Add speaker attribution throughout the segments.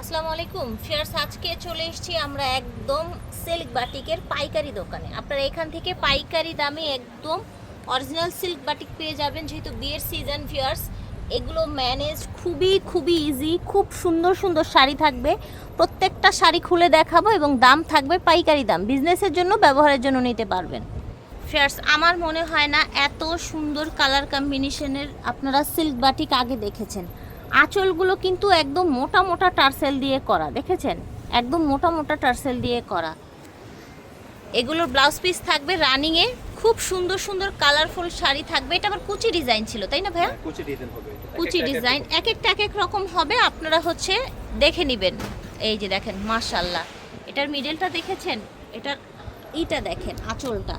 Speaker 1: আসসালামু আলাইকুম। ফিয়ার্স, আজকে চলে এসেছি আমরা একদম সিল্ক বাটিকের পাইকারি দোকানে। আপনারা এখান থেকে পাইকারি দামে একদম অরিজিনাল সিল্ক বাটিক পেয়ে যাবেন, যেহেতু বিয়ের সিজন, ফিয়ার্স। এগুলো ম্যানেজ খুবই খুবই ইজি খুব সুন্দর সুন্দর শাড়ি থাকবে। প্রত্যেকটা শাড়ি খুলে দেখাবো এবং দাম থাকবে পাইকারি দাম। বিজনেসের জন্য, ব্যবহারের জন্য নিতে পারবেন। ফিয়ার্স, আমার মনে হয় না এত সুন্দর কালার কম্বিনেশনের আপনারা সিল্ক বাটিক আগে দেখেছেন। আঁচলগুলো কিন্তু একদম মোটা মোটা টার্সেল দিয়ে করা দেখেছেন? একদম মোটা মোটা টার্সেল দিয়ে করা। এগুলোর ব্লাউজ পিস থাকবে রানিংয়ে খুব সুন্দর সুন্দর কালারফুল শাড়ি থাকবে। এটা আবার কুচি ডিজাইন ছিল তাই না ভাইয়া?
Speaker 2: কুচি ডিজাইন হবে এটা।
Speaker 1: কুচি ডিজাইন এক একটা এক এক রকম হবে আপনারা হচ্ছে দেখে নেবেন। এই যে দেখেন মাশাল্লাহ এটার মিডলটা দেখেছেন? এটার ইটা দেখেন আঁচলটা।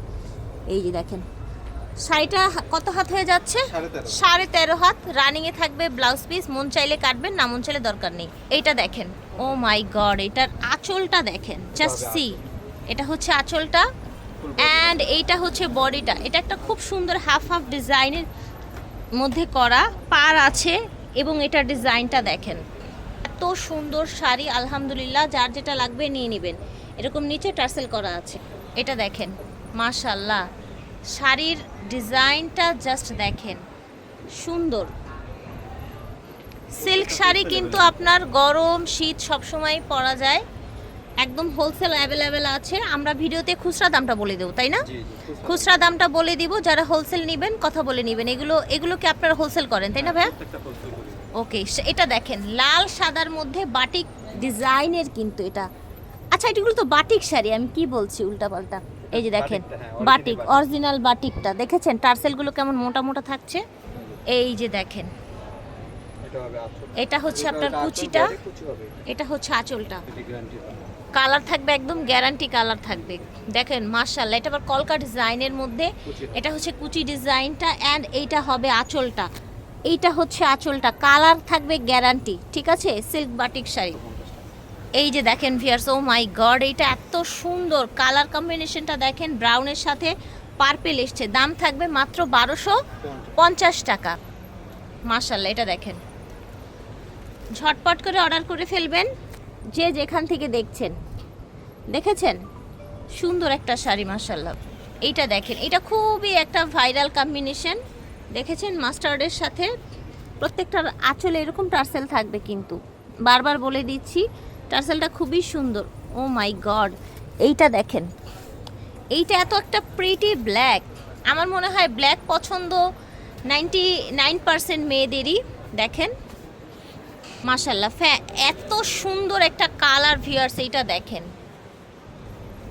Speaker 1: এই যে দেখেন শাড়িটা কত হাত হয়ে যাচ্ছে?
Speaker 2: সাড়ে তেরো।
Speaker 1: হাত। রানিং এ থাকবে ব্লাউজ পিস মন চাইলে কাটবেন না মন চাইলে দরকার নেই। এইটা দেখেন। ও মাই গড এটার আঁচলটা দেখেন। জাস্ট সি এটা হচ্ছে আঁচলটা অ্যান্ড এইটা হচ্ছে বডিটা এটা একটা খুব সুন্দর হাফ হাফ ডিজাইনের মধ্যে করা পার আছে এবং এটার ডিজাইনটা দেখেন। এত সুন্দর শাড়ি আলহামদুলিল্লাহ। যার যেটা লাগবে নিয়ে নেবেন। এরকম নিচে টার্সেল করা আছে। এটা দেখেন। মাশাল্লাহ শাড়ির ডিজাইনটা জাস্ট দেখেন সুন্দর। সিল্ক শাড়ি কিন্তু আপনার গরম শীত সবসময় পরা যায়। একদম হোলসেল অ্যাভেলেবেল আছে। আমরা ভিডিওতে খুচরা দামটা বলে দেবো তাই না?
Speaker 2: খুচরা।
Speaker 1: দামটা বলে দিব যারা হোলসেল নেবেন কথা বলে নেবেন। এগুলো এগুলো কি আপনারা হোলসেল করেন তাই না ভাইয়া। ওকে এটা দেখেন লাল সাদার মধ্যে বাটিক ডিজাইনের কিন্তু এটা আচ্ছা এগুলো তো বাটিক শাড়ি আমি কি বলছি উল্টাপাল্টা? এই যে দেখেন
Speaker 2: হ্যাঁ,
Speaker 1: বাটিক অরিজিনাল বাটিকটা। দেখেছেন টার্সেলগুলো কেমন মোটা মোটা থাকছে? এই যে দেখেন।
Speaker 2: এটা
Speaker 1: হচ্ছে আপনার কুচিটা। এটা হচ্ছে আঁচলটা। কালার থাকবে একদম গ্যারান্টি কালার থাকবে। দেখেন মার্শাল্লাহ এটা আবার কলকা ডিজাইনের মধ্যে। এটা হচ্ছে কুচি ডিজাইনটা অ্যান্ড এইটা হবে আঁচলটা। এইটা হচ্ছে আঁচলটা। কালার থাকবে গ্যারান্টি ঠিক আছে? Silk batik sari. এই যে দেখেন ভিয়ার্স ও মাই গড এইটা এত সুন্দর কালার কম্বিনেশনটা দেখেন ব্রাউনের সাথে পার্পেল এসছে। দাম থাকবে মাত্র বারোশো পঞ্চাশ টাকা। মার্শাল্লাহ এটা দেখেন। ঝটপট করে অর্ডার করে ফেলবেন, যে যেখান থেকে দেখছেন। দেখেছেন? সুন্দর একটা শাড়ি মার্শাল্লাহ এইটা দেখেন, এটা খুবই একটা ভাইরাল কম্বিনেশন দেখেছেন? মাস্টার্ডের সাথে প্রত্যেকটার আঁচলে এরকম টার্সেল থাকবে কিন্তু। বারবার বলে দিচ্ছি টার্সেলটা খুবই সুন্দর। ও মাই গড এইটা দেখেন। এইটা এত একটা প্রিটি ব্ল্যাক আমার মনে হয় ব্ল্যাক পছন্দ নাইনটি নাইন পার্সেন্ট মেয়েদেরই, দেখেন। মাশাল্লাহ ফ্যা- এত সুন্দর একটা কালার ভিউয়ার্স এইটা দেখেন।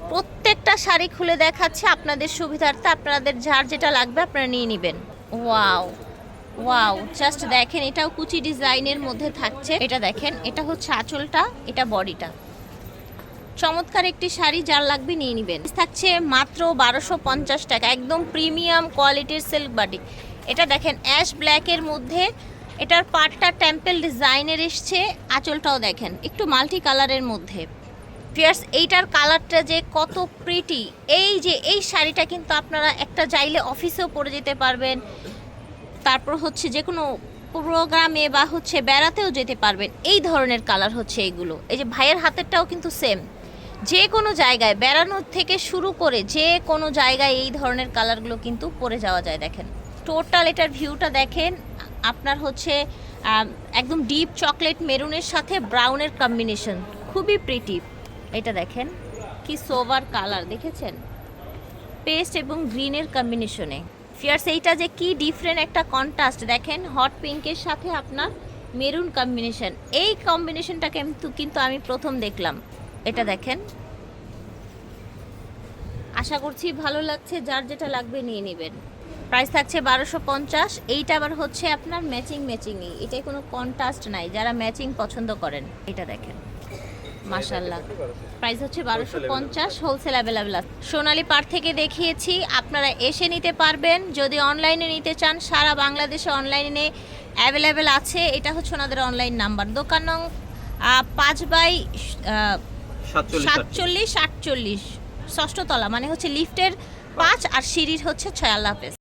Speaker 1: প্রত্যেকটা শাড়ি খুলে দেখাচ্ছে, আপনাদের সুবিধার্থে আপনাদের যার যেটা লাগবে আপনারা নিয়ে নেবেন। ওয়াও ওয়াও জাস্ট দেখেন, এটাও কুচি ডিজাইনের মধ্যে থাকছে। এটা দেখেন, এটা হচ্ছে আঁচলটা, এটা বডিটা। চমৎকার একটি শাড়ি, যার লাগবে নিয়ে নেবেন। থাকছে মাত্র বারোশো পঞ্চাশ টাকা, একদম প্রিমিয়াম কোয়ালিটির সিল্ক বাটিক এটা দেখেন অ্যাশ ব্ল্যাকের মধ্যে। এটার পাটটা টেম্পল ডিজাইনের এসছে, আঁচলটাও দেখেন, একটু মাল্টি কালারের মধ্যে। ফিয়ার্স এইটার কালারটা যে কত প্রিটি এই যে, এই শাড়িটা কিন্তু আপনারা একটা চাইলে অফিসেও পরে যেতে পারবেন। তারপর হচ্ছে যে কোনো প্রোগ্রামে বা হচ্ছে বেড়াতেও যেতে পারবেন এই ধরনের কালার হচ্ছে এইগুলো এই যে ভাইয়ের হাতেরটাও কিন্তু সেম যে কোনো জায়গায় বেড়ানোর থেকে শুরু করে যে কোনো জায়গায় এই ধরনের কালারগুলো কিন্তু পরে যাওয়া যায়, দেখেন। টোটাল এটার ভিউটা দেখেন, আপনার হচ্ছে একদম ডিপ চকলেট মেরুনের সাথে ব্রাউনের কম্বিনেশন খুবই প্রিটি এটা দেখেন, কি সোভার কালার দেখেছেন? পেস্ট এবং গ্রিনের কম্বিনেশনে ফিয়ার্স এইটা যে কি ডিফারেন্ট একটা কন্ট্রাস্ট দেখেন হট পিঙ্কের সাথে আপনার মেরুন কম্বিনেশন এই কম্বিনেশনটা কিন্তু কিন্তু আমি প্রথম দেখলাম। এটা দেখেন। আশা করছি ভালো লাগছে, যার যেটা লাগবে নিয়ে নেবেন। প্রাইস থাকছে বারোশো পঞ্চাশ, এইটা আবার হচ্ছে আপনার ম্যাচিং ম্যাচিংই এটাই কোনো কন্ট্রাস্ট নাই, যারা ম্যাচিং পছন্দ করেন। এটা দেখেন। মাশাল্লাহ প্রাইস হচ্ছে বারোশো পঞ্চাশ হোলসেল অ্যাভেলেবেল আছে। সোনালী পার থেকে দেখিয়েছি আপনারা এসে নিতে পারবেন। যদি অনলাইনে নিতে চান সারা বাংলাদেশে অনলাইনে অ্যাভেলেবেল আছে। এটা হচ্ছে ওনাদের অনলাইন নাম্বার দোকান নং পাঁচ বাই
Speaker 2: সাতচল্লিশ
Speaker 1: সাতচল্লিশ আটচল্লিশ। ষষ্ঠতলা মানে হচ্ছে লিফটের পাঁচ আর সিঁড়ির হচ্ছে ছয় আল্লাহ হাফেজ।